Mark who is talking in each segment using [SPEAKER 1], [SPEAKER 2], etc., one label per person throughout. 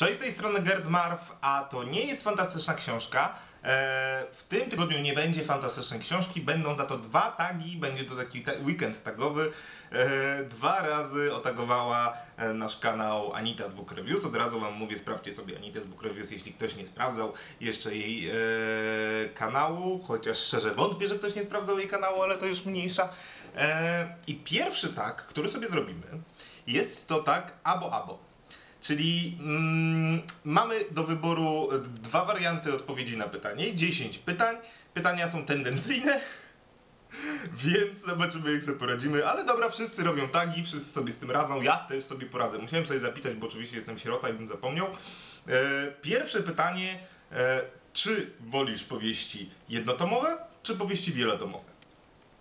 [SPEAKER 1] Cześć, z tej strony Gerd Marw, a to nie jest fantastyczna książka. E, w tym tygodniu nie będzie fantastycznej książki, będą za to dwa tagi, będzie to taki ta weekend tagowy. E, dwa razy otagowała e, nasz kanał Anita z Book Reviews. Od razu wam mówię, sprawdźcie sobie Anitę z Book Reviews, jeśli ktoś nie sprawdzał jeszcze jej e, kanału, chociaż szczerze wątpię, że ktoś nie sprawdzał jej kanału, ale to już mniejsza. E, I pierwszy tag, który sobie zrobimy, jest to tag abo abo. Czyli mm, mamy do wyboru dwa warianty odpowiedzi na pytanie, 10 pytań. Pytania są tendencyjne, więc zobaczymy jak sobie poradzimy. Ale dobra, wszyscy robią tagi, wszyscy sobie z tym radzą, ja też sobie poradzę. Musiałem sobie zapisać, bo oczywiście jestem sierota i bym zapomniał. E, pierwsze pytanie, e, czy wolisz powieści jednotomowe, czy powieści wielotomowe?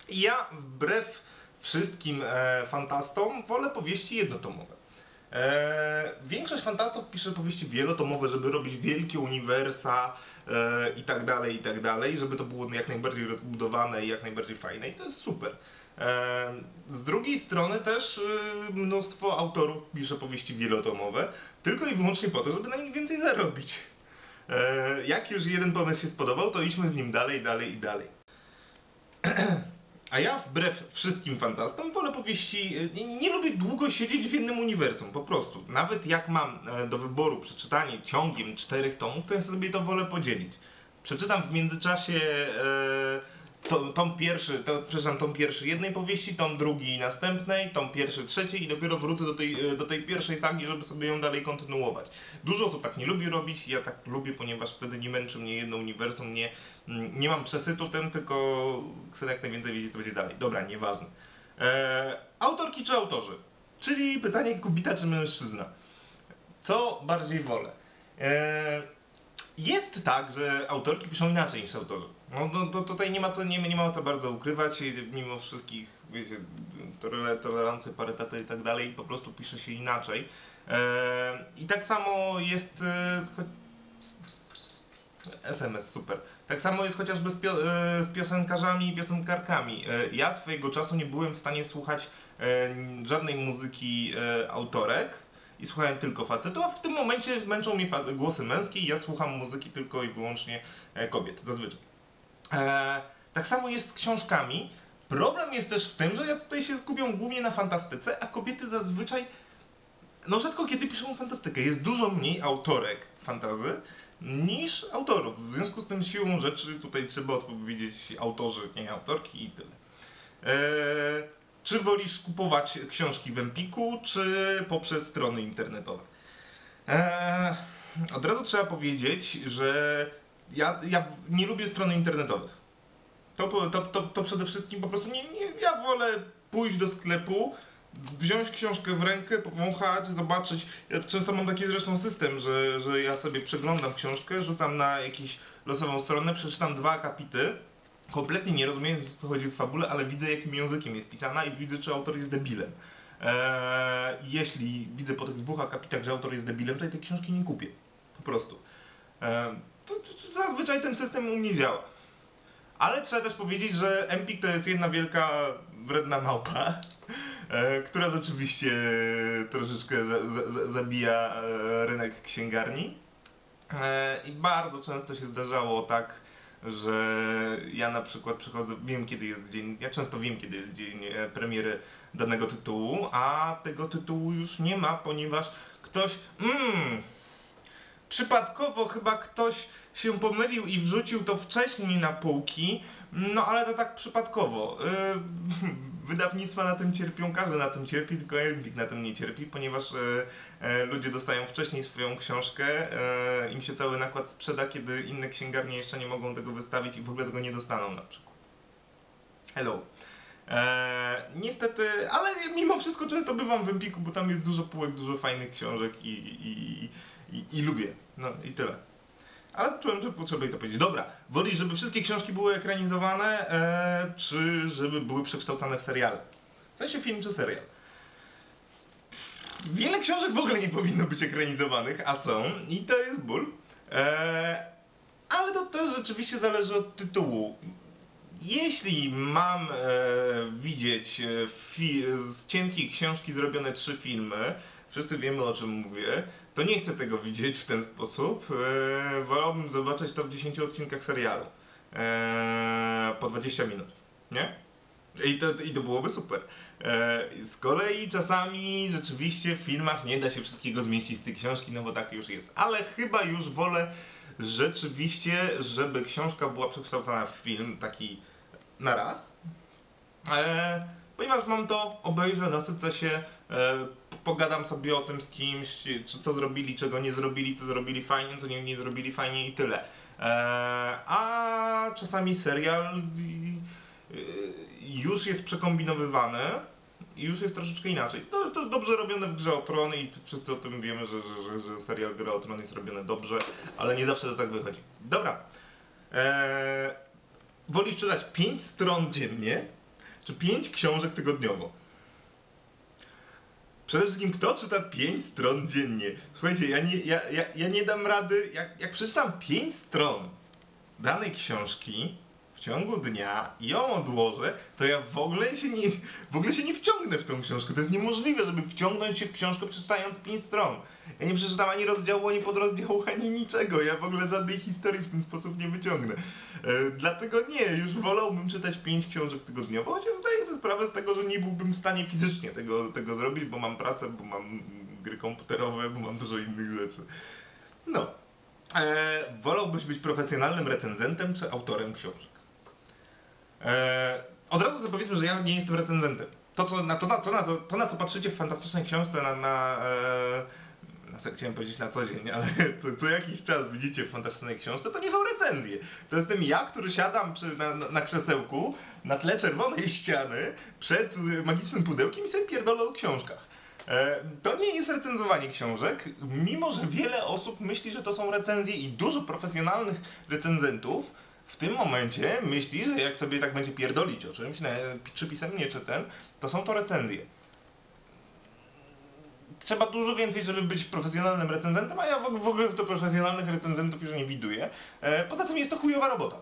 [SPEAKER 1] Ja wbrew wszystkim e, fantastom wolę powieści jednotomowe. E, większość fantastów pisze powieści wielotomowe, żeby robić wielkie uniwersa e, i tak dalej, i tak dalej, żeby to było jak najbardziej rozbudowane i jak najbardziej fajne i to jest super. E, z drugiej strony też e, mnóstwo autorów pisze powieści wielotomowe, tylko i wyłącznie po to, żeby na nich więcej zarobić. E, jak już jeden pomysł się spodobał, to idźmy z nim dalej, dalej i dalej. A ja wbrew wszystkim fantastom wolę powieści, nie, nie lubię długo siedzieć w jednym uniwersum, po prostu. Nawet jak mam e, do wyboru przeczytanie ciągiem czterech tomów, to ja sobie to wolę podzielić. Przeczytam w międzyczasie e, to, tom pierwszy, to, przepraszam, tom pierwszy jednej powieści, tom drugi następnej, tom pierwszy trzeciej i dopiero wrócę do tej, do tej pierwszej sagi, żeby sobie ją dalej kontynuować. Dużo osób tak nie lubi robić, ja tak lubię, ponieważ wtedy nie męczy mnie jedno uniwersum, nie, nie mam przesytu tym, tylko chcę jak najwięcej wiedzieć, co będzie dalej. Dobra, nieważne. E, autorki czy autorzy? Czyli pytanie kobieta czy mężczyzna? Co bardziej wolę? E, jest tak, że autorki piszą inaczej niż autorzy. No to, to tutaj nie ma co, nie, nie ma co bardzo ukrywać, mimo wszystkich, wiecie, tole- tolerancji, parytety i tak dalej, po prostu pisze się inaczej. E, I tak samo jest, e, SMS, super. Tak samo jest chociażby z, pio, e, z piosenkarzami i piosenkarkami. E, Ja swojego czasu nie byłem w stanie słuchać e, żadnej muzyki e, autorek i słuchałem tylko facetów, a w tym momencie męczą fa- głosy męskie i ja słucham muzyki tylko i wyłącznie e, kobiet, zazwyczaj. E, tak samo jest z książkami. Problem jest też w tym, że ja tutaj się skupiam głównie na fantastyce, a kobiety zazwyczaj no rzadko kiedy piszą fantastykę. Jest dużo mniej autorek fantazy niż autorów. W związku z tym siłą rzeczy tutaj trzeba odpowiedzieć autorzy, nie autorki i tyle. Eee, czy wolisz kupować książki w Empiku, czy poprzez strony internetowe? Eee, od razu trzeba powiedzieć, że ja, ja nie lubię stron internetowych. To, to, to, to przede wszystkim po prostu nie, nie, ja wolę pójść do sklepu, wziąć książkę w rękę, powąchać, zobaczyć. Ja często mam taki zresztą system, że, że ja sobie przeglądam książkę, rzucam na jakąś losową stronę, przeczytam dwa akapity, kompletnie nie rozumiem o co chodzi w fabule, ale widzę jakim językiem jest pisana i widzę czy autor jest debilem. Eee, jeśli widzę po tych dwóch akapitach, że autor jest debilem, to ja tej książki nie kupię. Po prostu. Eee, to, to, to zazwyczaj ten system u mnie działa. Ale trzeba też powiedzieć, że Empik to jest jedna wielka wredna małpa, e, która rzeczywiście troszeczkę za, za, za, zabija e, rynek księgarni. E, I bardzo często się zdarzało tak, że ja na przykład przychodzę, wiem kiedy jest dzień, ja często wiem kiedy jest dzień e, premiery danego tytułu, a tego tytułu już nie ma, ponieważ ktoś, mm, przypadkowo chyba ktoś się pomylił i wrzucił to wcześniej na półki, no ale to tak przypadkowo. Yy, Wydawnictwa na tym cierpią, każdy na tym cierpi, tylko Elbik na tym nie cierpi, ponieważ yy, yy, ludzie dostają wcześniej swoją książkę, yy, im się cały nakład sprzeda, kiedy inne księgarnie jeszcze nie mogą tego wystawić i w ogóle tego nie dostaną na przykład. Hello. Eee, niestety, ale mimo wszystko często bywam w Empiku, bo tam jest dużo półek, dużo fajnych książek i, i, i, i lubię. No i tyle. Ale czułem, że potrzebuję to powiedzieć. Dobra, wolisz, żeby wszystkie książki były ekranizowane, e, czy żeby były przekształcane w seriale? W sensie film czy serial? Wiele książek w ogóle nie powinno być ekranizowanych, a są i to jest ból. E, ale to też rzeczywiście zależy od tytułu. Jeśli mam e, widzieć e, z cienkiej książki zrobione trzy filmy, wszyscy wiemy o czym mówię, to nie chcę tego widzieć w ten sposób. E, wolałbym zobaczyć to w 10 odcinkach serialu. E, po 20 minut, nie? I to, I to byłoby super. E, z kolei czasami rzeczywiście w filmach nie da się wszystkiego zmieścić z tej książki, no bo tak już jest. Ale chyba już wolę rzeczywiście, żeby książka była przekształcona w film taki na raz. E, ponieważ mam to, obejrzę, nasycę się, e, pogadam sobie o tym z kimś, czy co zrobili, czego nie zrobili, co zrobili fajnie, co nie, nie zrobili fajnie i tyle. E, a czasami serial y, już jest przekombinowywany i już jest troszeczkę inaczej. To, to dobrze robione w Grze o Tron i wszyscy o tym wiemy, że, że, że, serial Gra o Tron jest robiony dobrze, ale nie zawsze to tak wychodzi. Dobra. Eee, wolisz czytać 5 stron dziennie, czy 5 książek tygodniowo? Przede wszystkim, kto czyta 5 stron dziennie? Słuchajcie, ja nie, ja, ja, ja nie dam rady, jak, jak przeczytam 5 stron danej książki w ciągu dnia ją odłożę, to ja w ogóle się nie, w ogóle się nie wciągnę w tą książkę. To jest niemożliwe, żeby wciągnąć się w książkę przeczytając 5 stron. Ja nie przeczytam ani rozdziału, ani podrozdziału, ani niczego. Ja w ogóle żadnej historii w ten sposób nie wyciągnę. E, dlatego nie, już wolałbym czytać 5 książek tygodniowo, chociaż zdaję sobie sprawę z tego, że nie byłbym w stanie fizycznie tego, tego zrobić, bo mam pracę, bo mam gry komputerowe, bo mam dużo innych rzeczy. No. E, wolałbyś być profesjonalnym recenzentem czy autorem książek? E, od razu powiedzmy, że ja nie jestem recenzentem. To, co, na, to, na, to, na, to, na co patrzycie w fantastycznej książce na, na, e, co chciałem powiedzieć na co dzień, ale co, co jakiś czas widzicie w fantastycznej książce, to nie są recenzje. To jestem ja, który siadam przy, na, na, krzesełku na tle czerwonej ściany przed magicznym pudełkiem i sobie pierdolę o książkach. E, To nie jest recenzowanie książek, mimo że wiele osób myśli, że to są recenzje i dużo profesjonalnych recenzentów w tym momencie myśli, że jak sobie tak będzie pierdolić o czymś, czy pisemnie, czy ten, to są to recenzje. Trzeba dużo więcej, żeby być profesjonalnym recenzentem, a ja w w ogóle to profesjonalnych recenzentów już nie widuję. E, Poza tym jest to chujowa robota.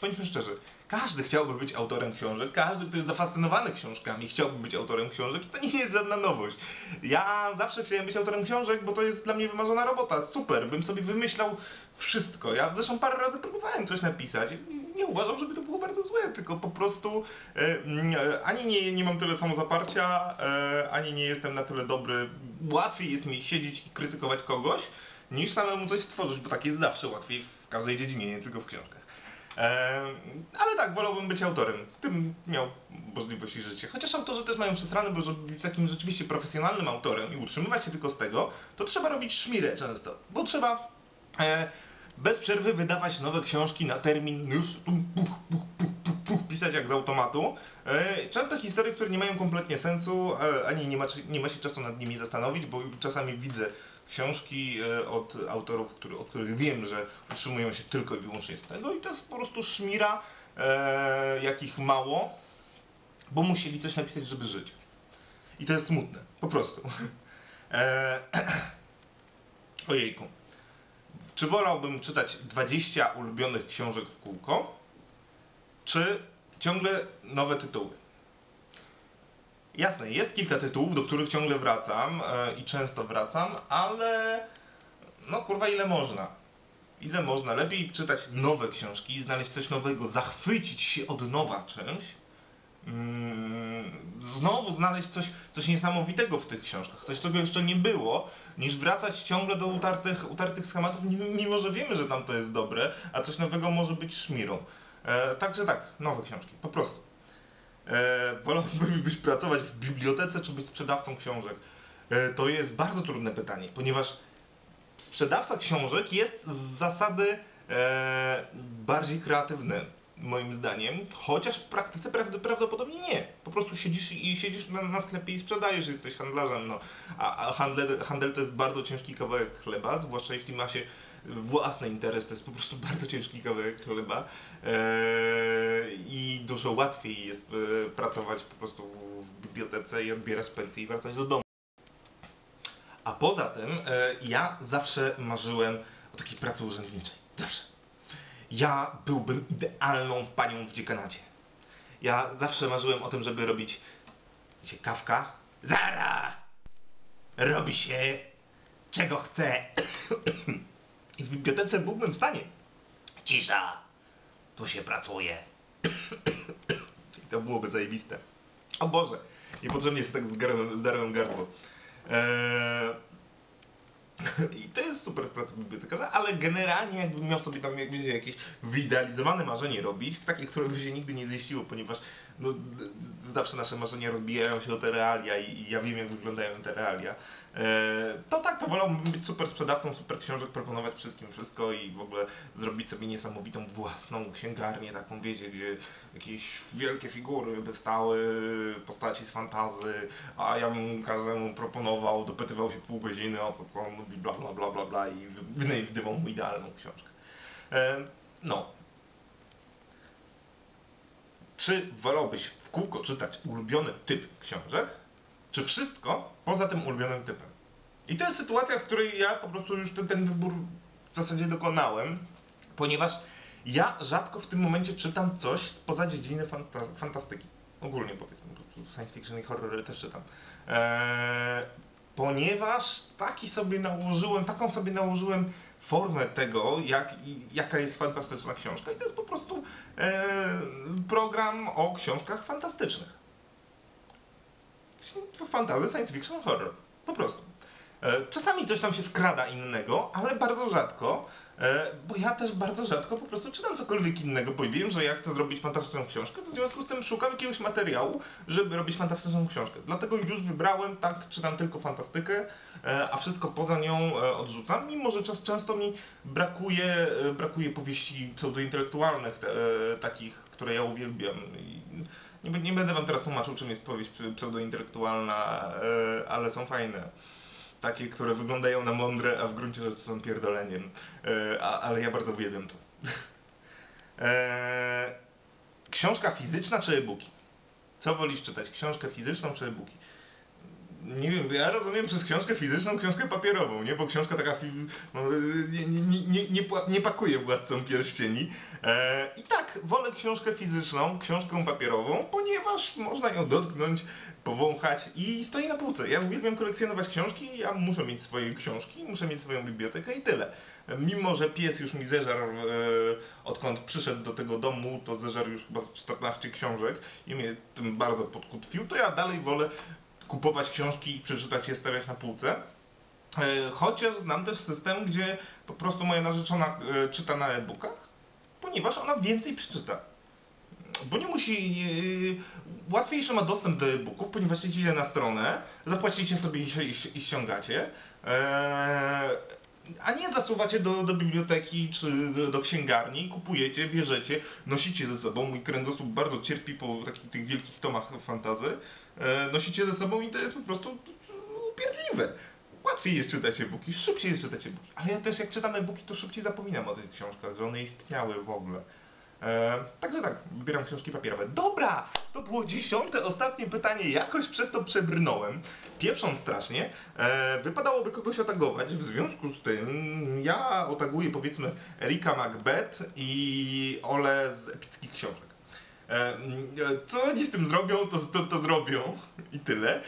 [SPEAKER 1] Bądźmy szczerzy, każdy chciałby być autorem książek, każdy, kto jest zafascynowany książkami, chciałby być autorem książek to nie jest żadna nowość. Ja zawsze chciałem być autorem książek, bo to jest dla mnie wymarzona robota, super, bym sobie wymyślał wszystko. Ja zresztą parę razy próbowałem coś napisać, nie uważam, żeby to było bardzo złe, tylko po prostu e, mm, e, ani nie, nie mam tyle samozaparcia, e, ani nie jestem na tyle dobry. Łatwiej jest mi siedzieć i krytykować kogoś, niż samemu coś stworzyć, bo tak jest zawsze łatwiej w każdej dziedzinie, nie tylko w książkach. Ale tak, wolałbym być autorem. Tym miał możliwość i życie. Chociaż autorzy też mają przesrane, bo żeby być takim rzeczywiście profesjonalnym autorem i utrzymywać się tylko z tego, to trzeba robić szmirę często. Bo trzeba e, bez przerwy wydawać nowe książki na termin już pisać jak z automatu. E, często historie, które nie mają kompletnie sensu, e, ani nie ma, nie ma się czasu nad nimi zastanowić, bo czasami widzę książki e, od autorów, który, od których wiem, że utrzymują się tylko i wyłącznie z tego i to jest po prostu szmira, e, jakich mało, bo musieli coś napisać, żeby żyć. I to jest smutne, po prostu. E, ojejku. Czy wolałbym czytać 20 ulubionych książek w kółko, czy ciągle nowe tytuły? Jasne, jest kilka tytułów, do których ciągle wracam e, i często wracam, ale no kurwa ile można? Ile można? Lepiej czytać nowe książki, znaleźć coś nowego, zachwycić się od nowa czymś, mm, znowu znaleźć coś, coś niesamowitego w tych książkach, coś, czego jeszcze nie było, niż wracać ciągle do utartych, utartych schematów, mimo- że wiemy, że tam to jest dobre, a coś nowego może być szmirą. E, także tak, nowe książki, po prostu. E, wolałbyś pracować w bibliotece, czy być sprzedawcą książek? E, to jest bardzo trudne pytanie, ponieważ sprzedawca książek jest z zasady e, bardziej kreatywny, moim zdaniem, chociaż w praktyce prawd- prawdopodobnie nie. Po prostu siedzisz i siedzisz na, na sklepie i sprzedajesz, jesteś handlarzem, no. A, a handel, handel to jest bardzo ciężki kawałek chleba, zwłaszcza jeśli ma się własny interes, to jest po prostu bardzo ciężki kawałek chleba eee, i dużo łatwiej jest e, pracować po prostu w bibliotece i odbierać pensję i wracać do domu. A poza tym e, ja zawsze marzyłem o takiej pracy urzędniczej. Zawsze. Ja byłbym idealną panią w dziekanacie. Ja zawsze marzyłem o tym, żeby robić wiecie, kawka. Zara! Robi się czego chcę i w bibliotece byłbym w stanie. Cisza, tu się pracuje. I to byłoby zajebiste. O Boże, niepotrzebnie jest tak zdarłem, gardło. Eee, I to jest super praca bibliotekarza, ale generalnie jakbym miał sobie tam jakieś wyidealizowane marzenie robić, takie, które by się nigdy nie ziściło, ponieważ no, zawsze nasze marzenia rozbijają się o te realia i, i ja wiem jak wyglądają te realia, e, to tak, to wolałbym być super sprzedawcą, super książek, proponować wszystkim wszystko i w ogóle zrobić sobie niesamowitą własną księgarnię, taką wiecie, gdzie jakieś wielkie figury by stały, postaci z fantazy, a ja bym każdemu proponował, dopytywał się pół godziny o co, co on mówi, bla bla bla bla bla i wynajdywał mu idealną książkę. E, no. Czy wolałbyś w kółko czytać ulubiony typ książek, czy wszystko poza tym ulubionym typem? I to jest sytuacja, w której ja po prostu już ten, ten wybór w zasadzie dokonałem, ponieważ ja rzadko w tym momencie czytam coś spoza dziedziny fanta fantastyki. Ogólnie powiedzmy, science fiction i horrory też czytam. Eee, ponieważ taki sobie nałożyłem, taką sobie nałożyłem formę tego, jak, jaka jest fantastyczna książka. I to jest po prostu e, program o książkach fantastycznych. Fantazy, science fiction, horror. Po prostu. E, Czasami coś tam się wkrada innego, ale bardzo rzadko, bo ja też bardzo rzadko po prostu czytam cokolwiek innego, bo wiem, że ja chcę zrobić fantastyczną książkę, w związku z tym szukam jakiegoś materiału, żeby robić fantastyczną książkę. Dlatego już wybrałem, tak, czytam tylko fantastykę, e, a wszystko poza nią e, odrzucam, mimo że często mi brakuje, e, brakuje powieści pseudointelektualnych, te, e, takich, które ja uwielbiam. Nie, nie będę wam teraz tłumaczył, czym jest powieść pseudointelektualna, e, ale są fajne takie, które wyglądają na mądre, a w gruncie rzeczy są pierdoleniem. E, a, ale ja bardzo uwielbiam to. e, książka fizyczna czy e-booki? Co wolisz czytać? Książkę fizyczną czy e-booki? Nie wiem, ja rozumiem przez książkę fizyczną książkę papierową, nie? Bo książka taka no, nie, nie, nie, nie, pakuje władcą pierścieni. E, I tak, wolę książkę fizyczną, książkę papierową, ponieważ można ją dotknąć, powąchać i stoi na półce. Ja uwielbiam kolekcjonować książki, ja muszę mieć swoje książki, muszę mieć swoją bibliotekę i tyle. Mimo, że pies już mi zeżarł, e, odkąd przyszedł do tego domu, to zeżarł już chyba z 14 książek i mnie tym bardzo podkutwił, to ja dalej wolę kupować książki i przeczytać je, stawiać na półce. E, Chociaż znam też system, gdzie po prostu moja narzeczona e, czyta na e-bookach, ponieważ ona więcej przeczyta. Bo nie musi. e, Łatwiejszy ma dostęp do e-booków, ponieważ idziecie na stronę, zapłacicie sobie i, ściągacie. A nie zasuwacie do, do biblioteki czy do, do księgarni, kupujecie, bierzecie, nosicie ze sobą. Mój kręgosłup bardzo cierpi po takich tych wielkich tomach fantazy. E, nosicie ze sobą i to jest po prostu upierdliwe. Łatwiej jest czytać e-booki, szybciej jest czytać e-booki. Ale ja też jak czytam e-booki, to szybciej zapominam o tych książkach, że one istniały w ogóle. E, także tak, wybieram książki papierowe. Dobra! To było dziesiąte, ostatnie pytanie. Jakoś przez to przebrnąłem. Pieprząc strasznie. E, wypadałoby kogoś otagować. W związku z tym ja otaguję powiedzmy Erika Macbeth i Ole z epickich książek. E, Co oni z tym zrobią, to, to, to zrobią i tyle. E,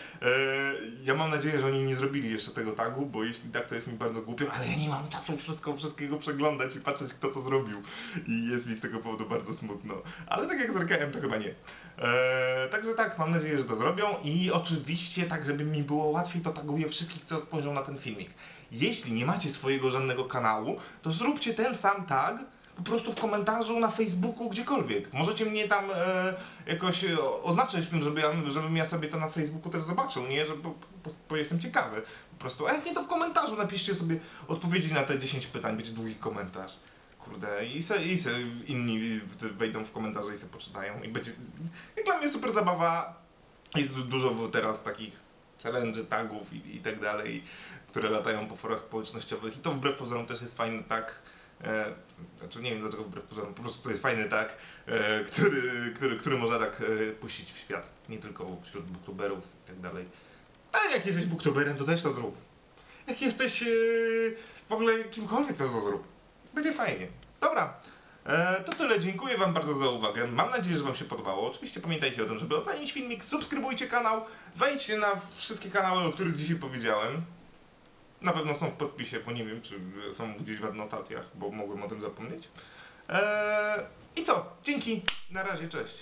[SPEAKER 1] Ja mam nadzieję, że oni nie zrobili jeszcze tego tagu, bo jeśli tak, to jest mi bardzo głupio, ale ja nie mam czasu wszystko, wszystkiego przeglądać i patrzeć, kto co zrobił. I jest mi z tego powodu bardzo smutno. Ale tak jak z RKM, to chyba nie. E, Także tak, mam nadzieję, że to zrobią i oczywiście, tak żeby mi było łatwiej, to taguję wszystkich, co spojrzą na ten filmik. Jeśli nie macie swojego żadnego kanału, to zróbcie ten sam tag, po prostu w komentarzu na Facebooku, gdziekolwiek. Możecie mnie tam e, jakoś e, oznaczyć tym, żeby ja, żebym ja sobie to na Facebooku też zobaczył, nie? Że, bo, bo, bo jestem ciekawy. Po prostu, a jak nie to w komentarzu napiszcie sobie odpowiedzi na te 10 pytań, będzie długi komentarz. Kurde, i se, i se inni wejdą w komentarze i se poczytają i będzie... Jak dla mnie super zabawa, jest dużo teraz takich challenge, tagów i, i tak dalej, które latają po forach społecznościowych i to wbrew pozorom też jest fajny tag. E, znaczy nie wiem dlaczego wbrew pozorom, po prostu to jest fajny tag, e, który, który, który można tak e, puścić w świat, nie tylko wśród booktuberów i tak dalej. Ale jak jesteś booktuberem, to też to zrób. Jak jesteś e, w ogóle kimkolwiek, to to zrób. Będzie fajnie. Dobra. E, to tyle, dziękuję Wam bardzo za uwagę. Mam nadzieję, że Wam się podobało. Oczywiście pamiętajcie o tym, żeby ocenić filmik, subskrybujcie kanał, wejdźcie na wszystkie kanały, o których dzisiaj powiedziałem. Na pewno są w podpisie, bo nie wiem, czy są gdzieś w adnotacjach, bo mogłem o tym zapomnieć. Eee, I co? Dzięki. Na razie, cześć.